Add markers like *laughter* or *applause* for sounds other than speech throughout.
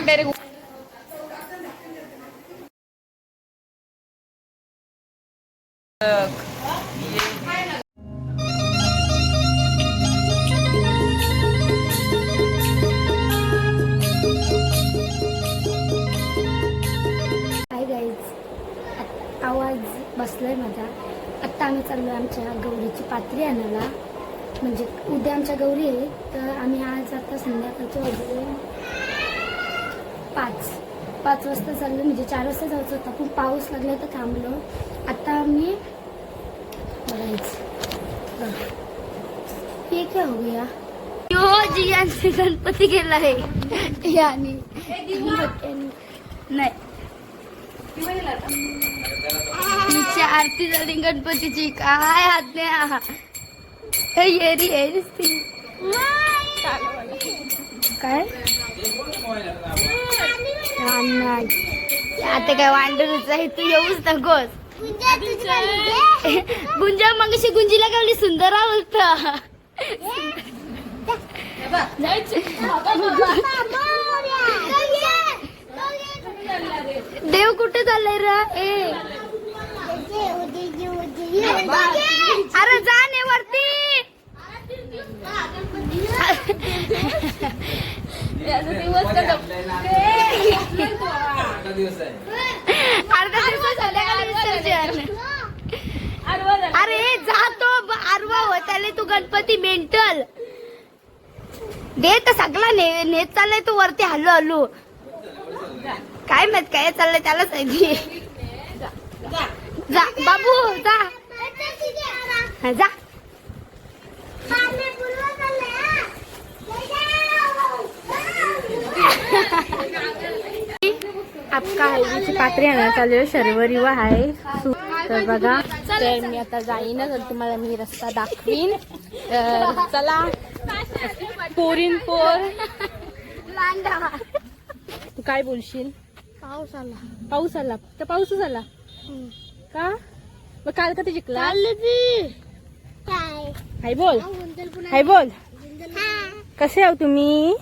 टाक डायरेक्ट गणपती गेला आहे. याने. नाही. तिची आरती झाली गणपतीची. काय आज्ञा? हे येरी येरीच ती. काय. आता काय वांडरूच आहे तू येऊच नकोस. गुंजा मग गुंजीला कावली सुंदर आवडत *laughs* देव कुठे चाललंय र? ए. अरे जा ने वरती. अर्धा दिवस संध्याकाळी अरे जातो आरवा हो त्याला तू गणपती मेंटल. दे सगळा ने नेत चाललाय तू वरती हल्लो हल्लो काय माहीत काय चाललंय त्याला सांगी जा बाबू जा. जा. आपका हल्दीची पात्री आणायला चालू आहे शर्वरी व आहे तर बघा तर मी आता जाईनच आणि तुम्हाला मी रस्ता दाखवीन. तर चला पोरीन पोर. तू काय बोलशील? पाऊस आला. पाऊस आला. तर पाऊसच आला? का? मग काल का ते. जिंकला हाय बोल. हाय बोल. कसे आहो तुम्ही?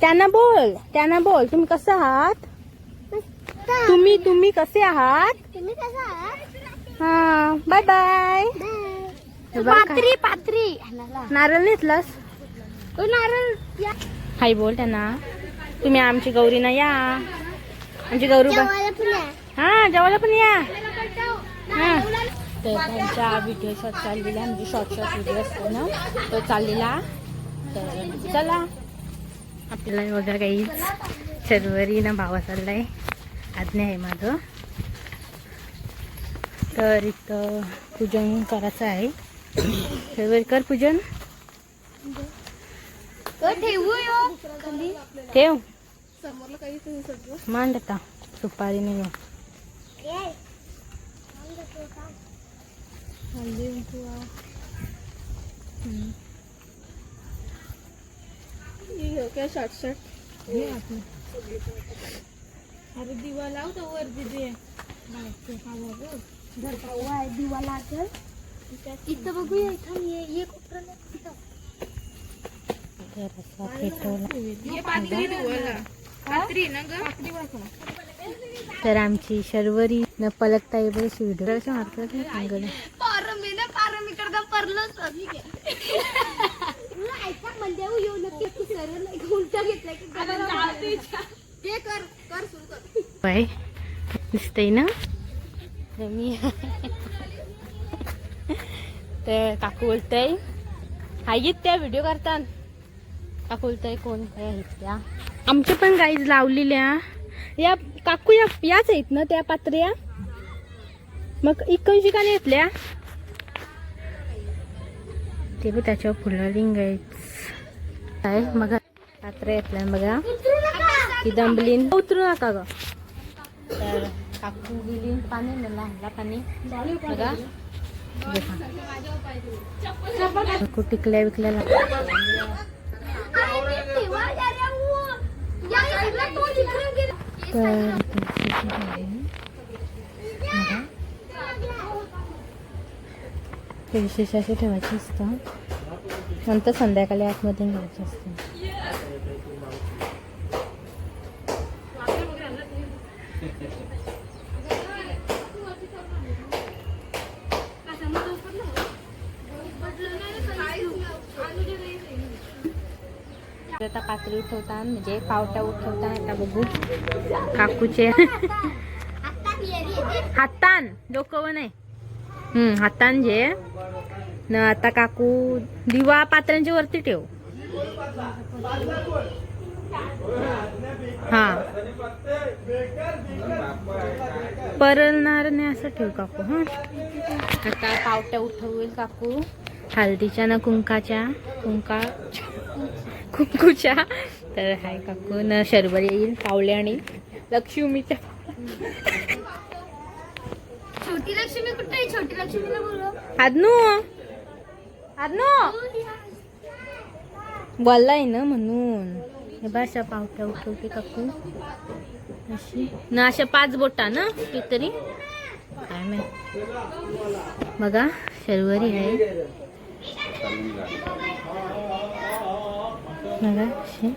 त्यांना बोल. त्यांना बोल. तुम्ही कसं आहात? तुम्ही तुम्ही कसे आहात? हा बाय बाय. पात्री पात्री. नारळ घेतलास तो नारळ हाय बोल त्यांना. तुम्ही आमची गौरी ना या. आमची गौरी बा हा जेवायला पण या. हा. तर त्यांच्या व्हिडिओ शॉट चाललेला म्हणजे शॉर्ट शॉर्ट व्हिडिओ असतो ना तो चाललेला. तर चला. आपल्याला बघा काही शर्वरी ना भावा चाललाय. आज्ञा आहे माझं. तर इथं पूजन करायचं आहे. शर्वरी कर पूजन. ठेव मांड आता. सुपारी नाही काय शॉर्ट शॉर्ट अरे दिवा लाव तर वर दिदी. दिवा लागल. इथं बघूया इथं ये ये कोपऱ्याला इथं. तर आमची शर्वरी न पलकता ये बरेचसे व्हिडिओ कशा मारतात ना सांगलं पारमी ना पारमी करता परलं बाय दिसतंय ना? तर मी तर काकू बोलतय आहेत त्या व्हिडिओ करतात काकू बोलतय कोण काय आहेत त्या आमच्या पण गाईज लावलेल्या या काकू या याच आहेत ना त्या पात्र्या? मग इकडची का नाही ते बी त्याच्यावर फुलं रिंग आहेत. काय मग पात्र येतल्या बघा. ती दंबलीन. उतरू नका ग. तर काकू गेली. पाणी मला लहानला पाणी. बघा. काकू टिकल्या विकल्या ते विशेष असे ठेवायचे असतं. नंतर संध्याकाळी आतमध्ये घ्यायचे असतं. आता पातळी उठवतात म्हणजे पावटा उठवतात आता बघू. काकूचे. हातान डोकं नाही हम्म हातान जे न आता काकू दिवा पात्रांच्या वरती ठेव. हा. परलणार नाही असं ठेव काकू हा. आता पावट्या उठवेल काकू. हळदीच्या ना कुंकाच्या कुंका. कुंकूच्या. तर हाय काकू न शरबरी येईल पावले आणि लक्ष्मीच्या. छोटी लक्ष्मी कुठे छोटी लक्ष्मीला बोलव. आदनू. आदनू. बोललाय ना म्हणून. हे भाषा पावट्या उठवते काकू. अशी. ना अशा पाच बोटा ना कितीतरी. काय माहीत. बघा शर्वरी आहे. बघा अशी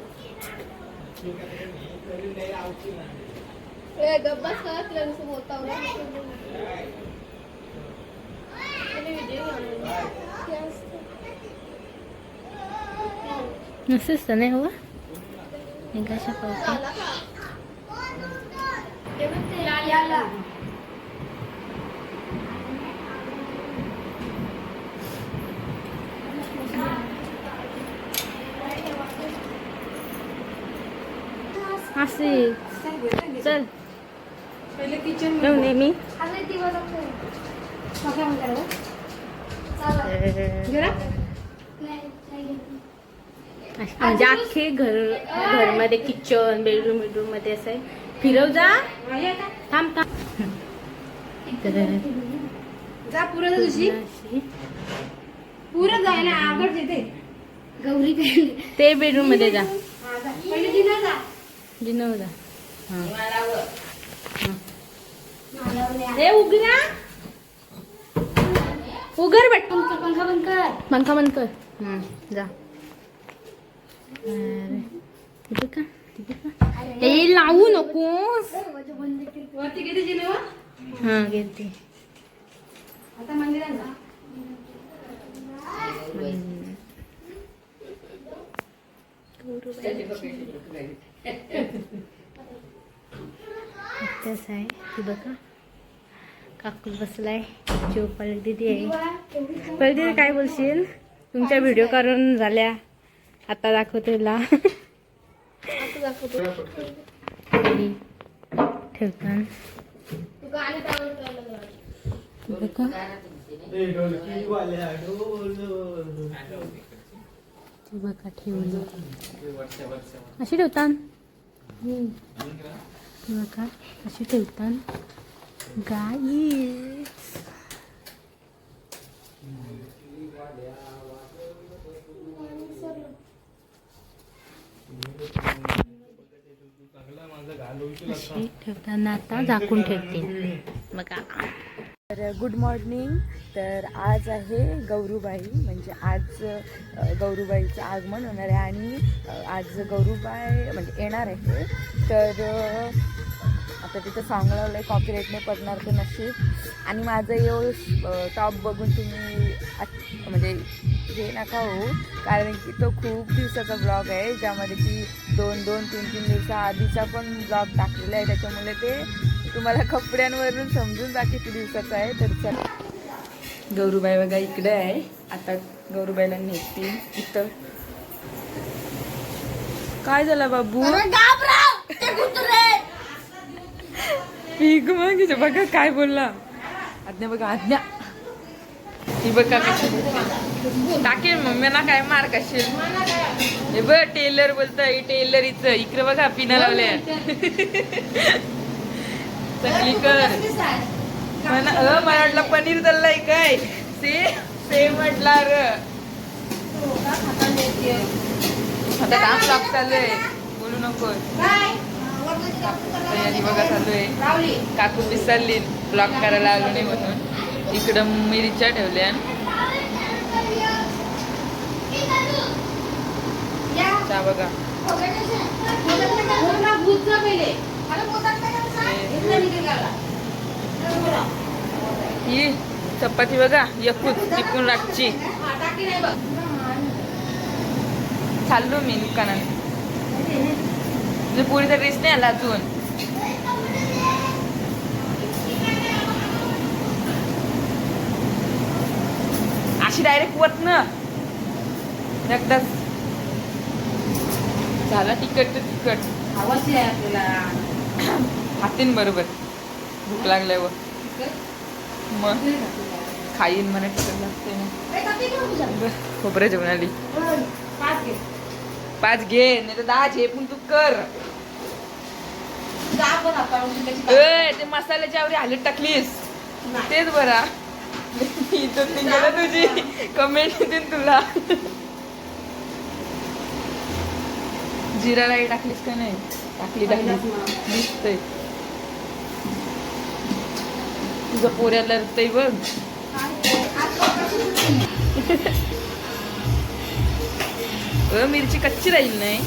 गब्बास का तुला नुसतं बोलता नसंच तर नाही हवं कशा पावट्या असे चल। ठेवून ये मी. म्हणजे अख्खे घर घरमध्ये किचन बेडरूम बेडरूममध्ये असं आहे. फिरव जा. थांब थांब. जा पुरं तुझी. अशी. पुरं जायला आवड देते. गौरी ते बेडरूममध्ये जा. पहिले तिला जा. जिनव जा हा. ए उघडा उघड बट. पंखा पंखा बंद कर. पंखा बंद कर. जा. अरे, का? लावू नकोस. वरती किती जिने हा घेते. आता मंदिरात जा. आत्याच आहे ती बघा काकू बसलाय. जो पलदीदी आहे. पलदीदी काय बोलशील? तुमच्या व्हिडिओ करून झाल्या. आता दाखवते तुला. ठेवताना. बघा. ठेवली. अशी ठेवतान. बघा अशी ठेवतात गाई. अशी ठेवताना आता झाकून ठेवते. बघा. तर गुड मॉर्निंग. तर आज आहे गौरूबाई. म्हणजे आज गौरूबाईचं आगमन होणार आहे आणि आज गौरूबाई म्हणजे येणार आहे. तर तर तिथं सॉंग लावलं आहे कॉपीराईटने पडणार तर नशीब. आणि माझं येऊ टॉप हो, बघून तुम्ही म्हणजे हे नका हो कारण की तो खूप दिवसाचा ब्लॉग आहे ज्यामध्ये की दोन दोन तीन तीन दिवसा आधीचा पण ब्लॉग टाकलेला आहे. त्याच्यामुळे ते तुम्हाला कपड्यांवरून समजून जा किती दिवसाचा आहे. तर चला. गौरूबाई बघा इकडे आहे. आता गौरूबाईला नेते इथं. काय झालं बाबू? पीक मग बघा काय बोलला. आज्ञा बघा आज्ञा. ती बघा कशी. मम्मी ना काय मार कशील हे बघ टेलर बोलत टेलर इथं इकडे बघा पिना लावल्या. चकली कर. मला अ, वाटलं पनीर तळलाय काय? से से म्हटला र. आता काम स्टॉप चालू बोलू नको. तयारी बघा चालू आहे काकू विसरली ब्लॉक करायला आलो नाही म्हणून. इकडं मिरच्या ठेवल्या. चा बघा. ही चपाती बघा एकूच टिपून रातची चाललो मी दुकानात. म्हणजे पोरीचा ड्रेस नाही आला अजून. अशी डायरेक्ट वत ना. एकदाच. झाला तिकट तर तिकट हातीन बरोबर. भूक लागल्यावर मग? खाईन मला तिकट लागते ना बरं, खोबरं जेवण आली. पाच घे नाही तर दहा झेपून तू कर. ए, ते मसाल्याच्या आवडी हालत टाकलीस. तेच बरा. इज्जत तुझी कमेंट येतील तुला. जिरा राई टाकलीस का नाही? टाकली टाकली. दिसतंय. तुझं पोऱ्याला बघ. *laughs* अ, मिरची कच्ची राहील नाही.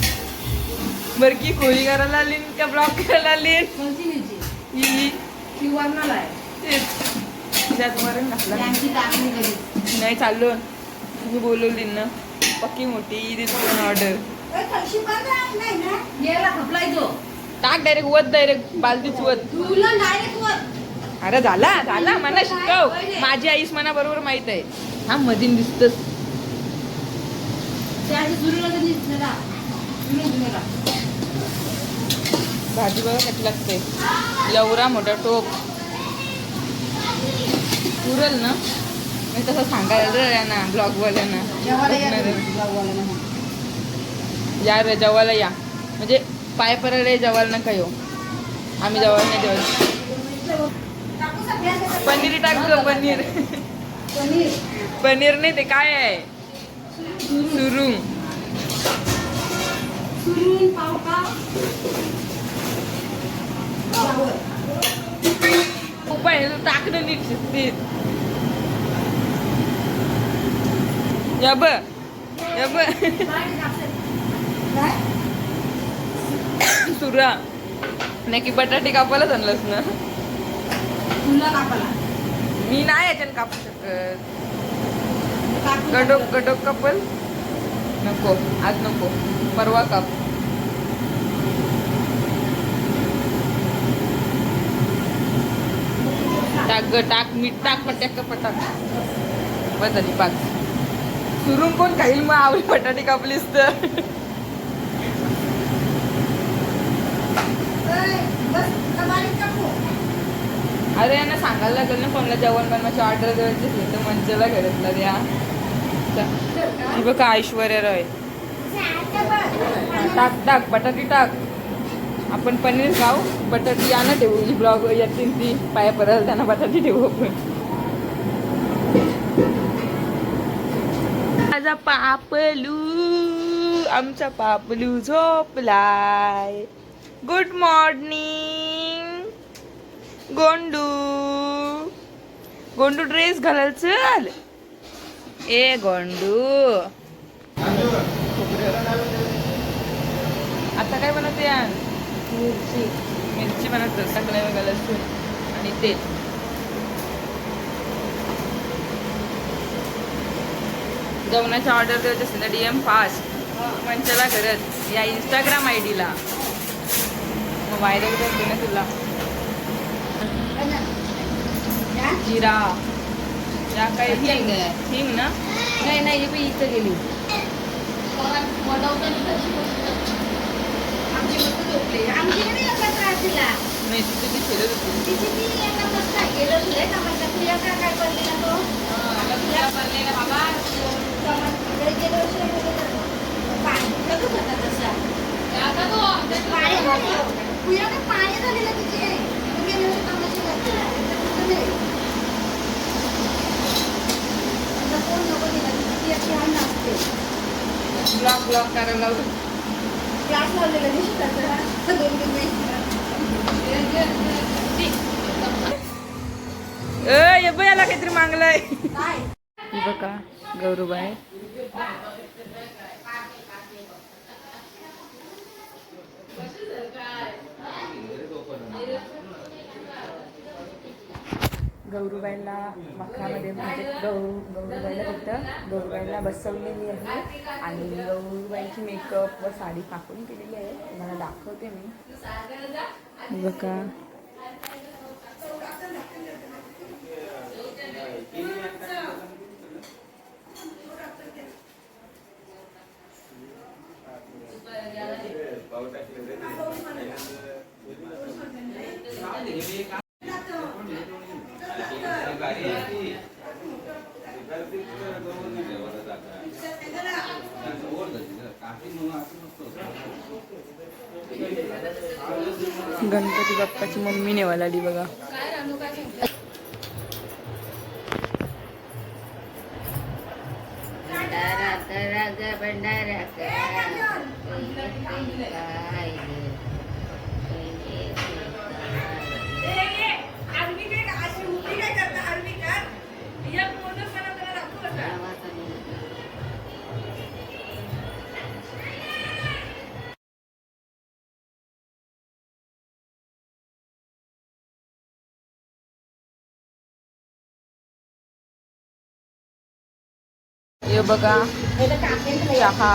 बर की कोळी करायला आली का ब्लॉक करायला आली तेच. त्यात वरण घातलं. नाही चाललो तुम्ही बोलवली ना. पक्की मोठी ऑर्डर टाक डायरेक्ट वत डायरेक्ट बालदीच वत. अरे झाला झाला. मला शिकव. माझी आईस मना बरोबर माहीत आहे. हा मधीन दिसतस. भाजी बघा कशी लागते. लवरा मोठा टोप. पुरल ना? मी तसं सांगायला ना ब्लॉगवाल्यांना. या रे जेवायला या. म्हणजे पाय परायला जेवायला नका येऊ. आम्ही जेवायला नाही जेवायला पनीर टाक गं, पनीर. पनीर नाही ते काय आहे? सुरुंग. उपाय टाकणं नीट या ब या ब सुरा. नाही की बटाटे कापायलाच आणलंस ना? मी नाही याच्यात कापू शकत. गडोक गडोक कपल? नको आज नको. परवा काप. टाक ग टाक मीठ टाक पटाक पटाक बस पाक सुरून कोण खाईल? मग आवडी बटाटे कापलीस तर. अरे यांना सांगायला लागेल ना कोणाला जेवण बनवायची ऑर्डर द्यायची असेल तर मंचला घरातला द्या. ही बघा ऐश्वर्या रॉय. टाक टाक बटाटी टाक. आपण पनीर खाऊ बटाटी आणा ठेवू. ही ब्लॉग येतील ती पाया परत त्यांना बटाटी ठेवू आपण. माझा पापलू आमचा पापलू झोपलाय. गुड मॉर्निंग गोंडू. गोंडू ड्रेस घालायचं चल. ए गोंडू आता काय बनवते यार मिरची मिरची बनवतो सगळ्या वेगळं लसूण आणि तेल जेवणाची ऑर्डर द्यायची असेल तर डी एम फास्ट मंचला करत या इंस्टाग्राम आय डीला मग व्हायरल करते ना तुला जिरा या काय हिंग. हिंग ना? नाही नाही ही इथं गेली. नाही तिथे ती फिरत होती. पाणी झालेलं तिचे गेल्या वर्षी कामाची घातली. आता कोण नको तिला, ती अशी आहे ना असते. ब्लॉक ब्लॉक करायला लावतो. क्लास लावलेला दिवशी त्याचा दोन तीन महिने. ए ये बघ याला काहीतरी मागलंय. काय? ही बघा गौरूबाईला मखामध्ये म्हणजे गौ गौरूबाईला फक्त गौरूबाईला बसवलेली आहे. आणि गौरूबाईची मेकअप व साडी कापून केलेली आहे. तुम्हाला दाखवते मी. बघा गणपती बाप्पाची मम्मी नेवायला आली बघा. हे बघा. चहा.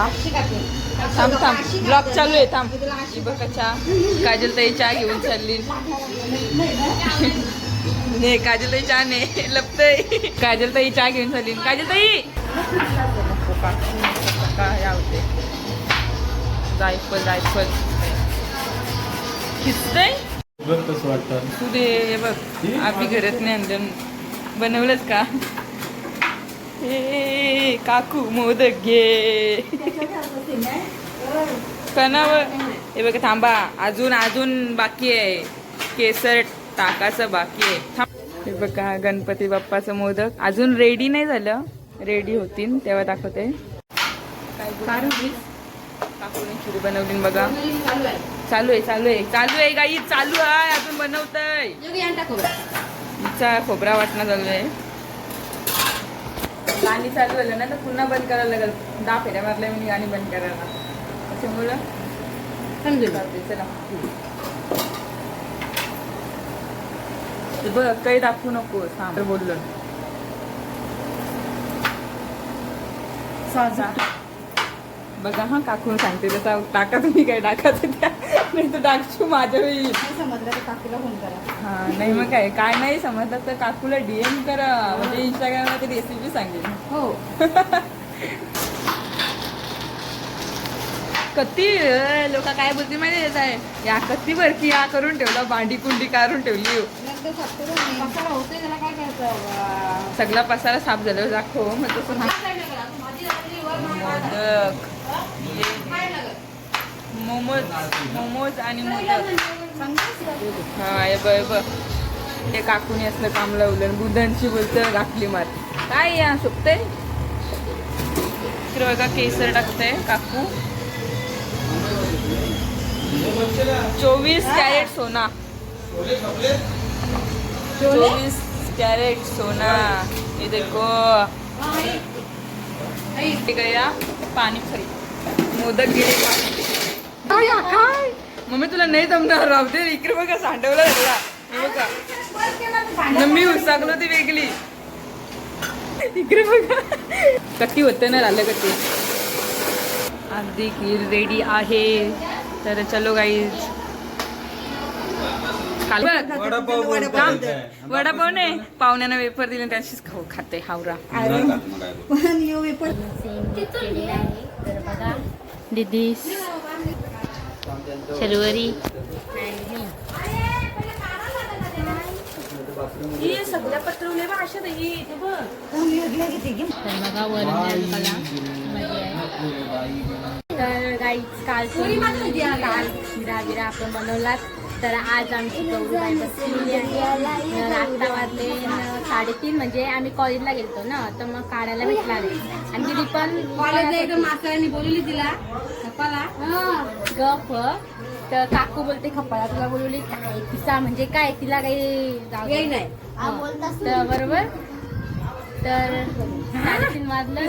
थांब थांब. ब्लॉग चालू आहे थांब. ही बघा चहा. काजल ताई चहा घेऊन चालली. ने काजल ताई चहा ने. लपतय. काजल ताई चहा घेऊन चालली. काजल ताई काय होते जायफल जायफल खिचतय तू दे बघ. आम्ही घरात नाही आणलं बनवलंच का? ए काकू मोदक घे कणावर हे बघा थांबा अजून अजून बाकी आहे केसर टाकाचं बाकी आहे थांब हे बघा गणपती बाप्पाचं मोदक अजून रेडी नाही झालं रेडी होतील तेव्हा दाखवते काकूने खीर बनवली बघा चालू आहे चालू आहे चालू आहे गाई चालू आहे अजून बनवतय खोबरा वाटणं चालू आहे गाणी चालू झालं ना तर पुन्हा बंद करायला लागेल. दहा फेऱ्या मारल्या मी गाणी बंद करायला. त्याच्यामुळं चालतंय, चला. बघ काही दाखवू नको सांग बोललो. बघा हा काकून सांगते तसा टाका तुम्ही काय टाकायचं त्या नाही तर टाकशू माझ्या वेळी हा नाही मग काय काय नाही समजलं तर काकूला डीएम करा. म्हणजे इंस्टाग्रामला ती रेसिपी सांगेल. हो. कत्ती लोक काय बोलते माहिती येत आहे. या कत्ती बरकी या करून ठेवला भांडी कुंडी काढून ठेवली. सगळा पसारा साफ झाल्यावर दाखव मग तसं मोदक मोमोज मोमोज आणि मोदक हा हे बघ हे काकूने असलं काम लावलं बुधांशी बोलतं घातली मार. काय या सुकते इकडे बघा केसर टाकते काकू. चोवीस कॅरेट सोना. चोवीस कॅरेट सोना. ये देखो. गया पाणी खरी. मोदक गेले काय? काय? मम्मी तुला नाही जमणार. राहते इकडे बघा सांडवला बघा. मी उसाकलो ती वेगळी. इकडे बघा. होतं ना राहिलं कती अगदी खीर रेडी आहे. तर चलो गाईज काल थांब. वडापाव नाही पाहुण्यानं वेपर दिले त्याशीच खाऊ खाते. हावरा. दीदी. शर्वरी तर बघा वरण कला तर काल काल शिरा बिरा आपण बनवलात. तर आज आमची गौरीबाई बसलेली आहे. तर आत्ता वाजले साडेतीन म्हणजे आम्ही कॉलेजला गेलतो ना तर मग काढायला भेटला नाही. आणि दिदी पण मास्तरांनी बोलवली तिला. गप. तर काकू बोलते खपाळा तुला बोलवली काय? तिचा म्हणजे काय? तिला काही जाऊ नाही. तर बरोबर. तर साडेतीन वाजलं.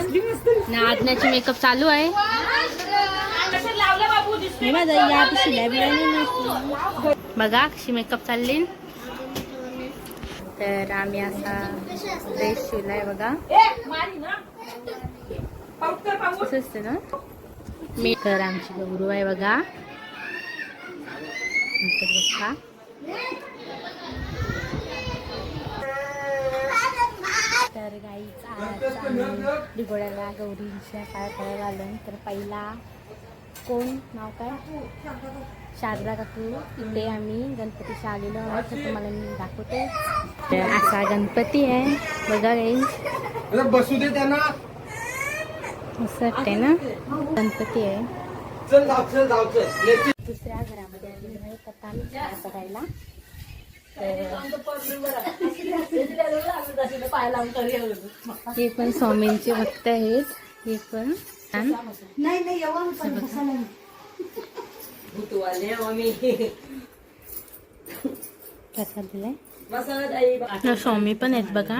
ना आजनाची मेकअप चालू आहे. हे माझं या शिल्या बिल्या बघा कशी मेकअप चालली तर आम्ही असा ड्रेस शिवलाय बघा. कसं असतं ना? मी तर आमची गौरू आहे बघा. बघा. तर गाईचा आज आम्ही दिगोड्याला गौरींच्या काय करायला आलो तर पहिला कोण? नाव काय? शारदा काकू इथे आम्ही गणपतीच्या आलेलो आहोत तर तुम्हाला मी दाखवते. तर असा गणपती आहे. बघा गाई अरे बसू दे त्यांना. असं वाटतंय ना? गणपती आहे. चल जाऊ चल जाऊ चल. लेकी. दुसऱ्या घरामध्ये आलेलो आहे खेळ बघायला. हे पण स्वामींचे भक्त आहेत. हे पण छान. नाही नाही. नाही. प्रसाद दिलाय ना स्वामी पण आहेत बघा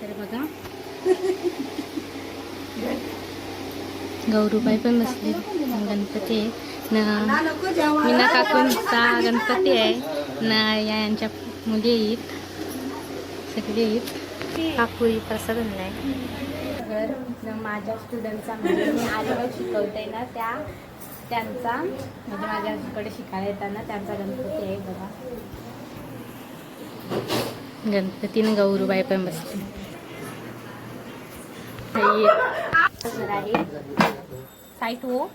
तर बघा गौरूबाई पण बसली गणपती आहे ना मीना काकूंचा गणपती आहे ना या यांच्या मुली आहेत। सगळे आहेत। काकू प्रसाद आणलाय। न माझ्या स्टुडंटचा म्हणजे मी आलेवर शिकवते ना त्या त्यांचा म्हणजे माझ्याकडे शिकायला येताना त्यांचा गणपती आहे बघा. गणपतीने गौरूबाई पण बसते साईट हो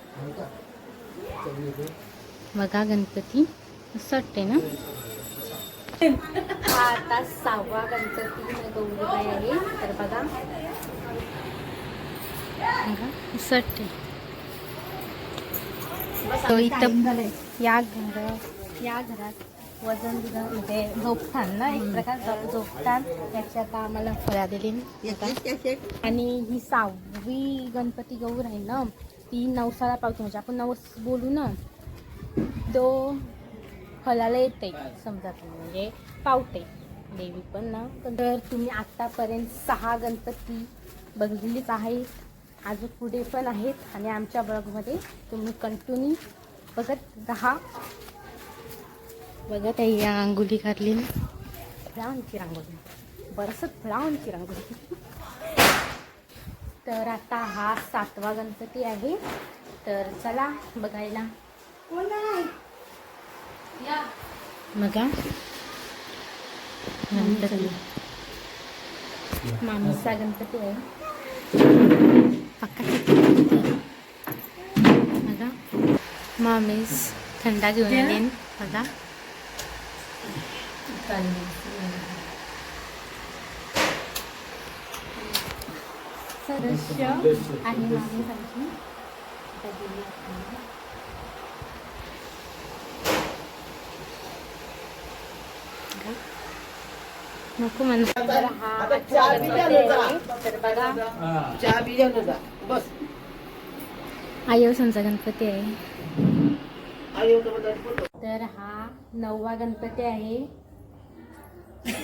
बघा गणपती. असं वाटते ना? हा आता सहावा गणपती गौरीबाई आहे. तर बघा. तो इथं या घर या घरात वजन म्हणजे झोपठाण ना एक प्रकार झोपठाण त्याची आता आम्हाला फळ्या दिली आणि ही सहावी गणपती गौर आहे ना ती नवसाला पावते म्हणजे आपण नवस बोलू ना तो फळाला येते. समजा तुम्ही म्हणजे पावते. देवी पण ना. तर तुम्ही आत्तापर्यंत सहा गणपती बघितलेलीच आहेत. अजून पुढे पण आहेत आणि आमच्या ब्लॉगमध्ये तुम्ही कंटिन्यू बघत राहा. बघत आहे या रांगोली काढली फळांची रांगोली बरसत फळांची रांगोली तर आता हा सातवा गणपती आहे. तर चला बघायला. बघा गणपती मामीचा गणपती आहे. पक्का बघा मामीस थंडा घेऊन आली बघा सदस्य आणि मामी सांगते नको म्हणा तर हा आजचा गणपती आहे. तर बघा चहा बी घेऊन जा बस. आयोसनचा गणपती आहे. तर हा नववा गणपती आहे.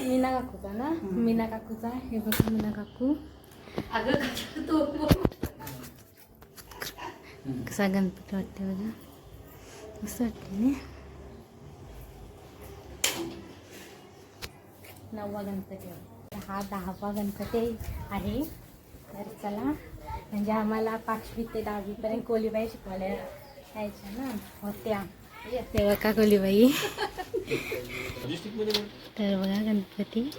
मीना काकूचा ना? मीना काकूचा. हे बघा मीना काकू. कसा गणपती वाटते बघा. असं वाटते ना? नववा गणपती. हा दहावा गणपती आहे. तर चला म्हणजे आम्हाला पाचवी ते दहावीपर्यंत कोलीबाई शिकवायला यायच्या ना. होत्या. तेव्हा का कोलीबाई? तर बघा गणपती.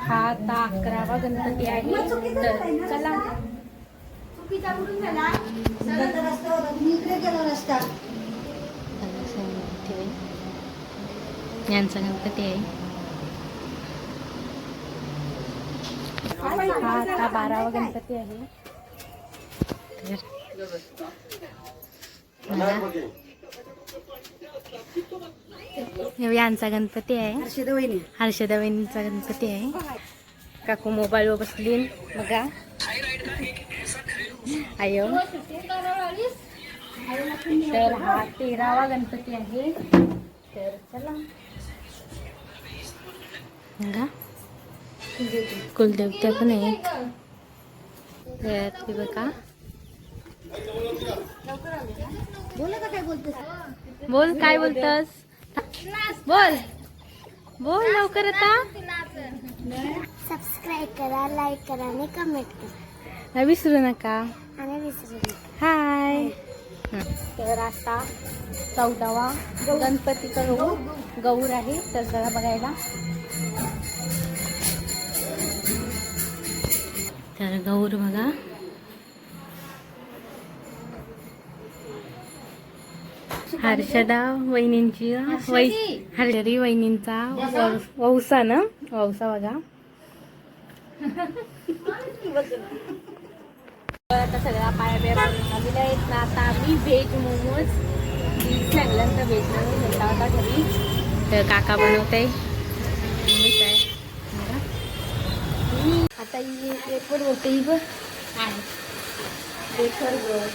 हा आता अकरावा गणपती आहे. तर चला. चुकीचा कुठून झाला? सगळ्याचा रस्ता होता तुम्ही इकडे गेला रस्ता बघा असं गणपती आहे. यांचा गणपती आहे. हा आता बारावा गणपती आहे. तर यांचा गणपती आहे. हर्षदा हर्षदा वहिनीचा गणपती आहे. काकू मोबाईलवर बसली बघा. आयो. तर हा तेरावा गणपती आहे. तर चला. बघा. कुलदेवत्या पण आहेत. गळ्यातली बघा. बोला काय बोलतोस? बोल. काय बोलतस बोल बोल लवकर आता. सबस्क्राईब करा लाईक करा आणि कमेंट करा. विसरू नका. आणि विसरू नका. हाय तर आता चौदावा गणपतीचा गौर गौर आहे तर जरा बघायला. तर गौर बघा. हर्षदा वहिनींची वै हर्षरी वहिनींचा वौसा ना? वौसा बघा. आता सगळ्या पाया बिया आलेल्या आहेत ना. आता आम्ही व्हेज मोमोज. वीस लागल्यानंतर व्हेज मोमोज घेतला होता घरी. तर काका बनवत आहे मम्मीच आहे बघा. आता होते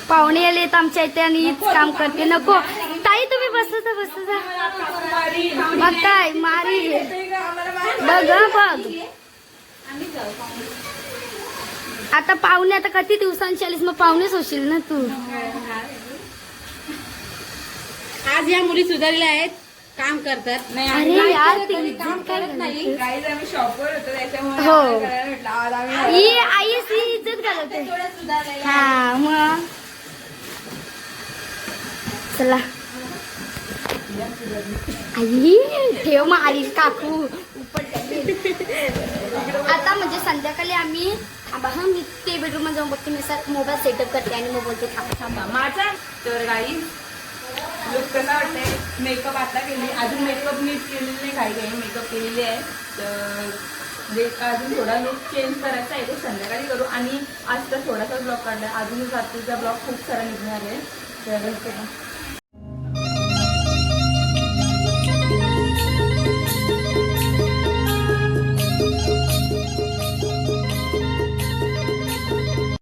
पाहुणे आलेत आमच्या इथे आणि काम करते. नको. ताई तुम्ही बसता बसता मग काय? मारी बघ बघ. आता पाहुणे आता किती दिवसांची आलीस? मग पाहुणेच होशील ना तू. आज या मुली सुधारलेल्या आहेत. काम करतात. नाही अरे यार ते काम करत नाही. काहीच आम्ही शॉपवर होतो त्याच्यामुळे हो. आम्हाला करायला भेटलं. आज आम्ही ही आई ही इज्जत घालवते. हा मग? चला. आई ठेव मारी काकू. आता म्हणजे संध्याकाळी आम्ही थांबा हा मी ते बेडरूममध्ये जाऊन बघते मी सर मोबाईल सेटअप करते आणि मग बोलते थांबा थांबा माझा? तर काही लुक कसा वाटतंय मेकअप आता केली अजून मेकअप नीट केलेली नाही काही काही मेकअप केलेली आहे. तर म्हणजे अजून थोडा लुक चेंज करायचा आहे तो संध्याकाळी करू. आणि आज तर थोडासा ब्लॉग काढला अजून रात्रीचा ब्लॉग खूप सारा निघणार आहे. तर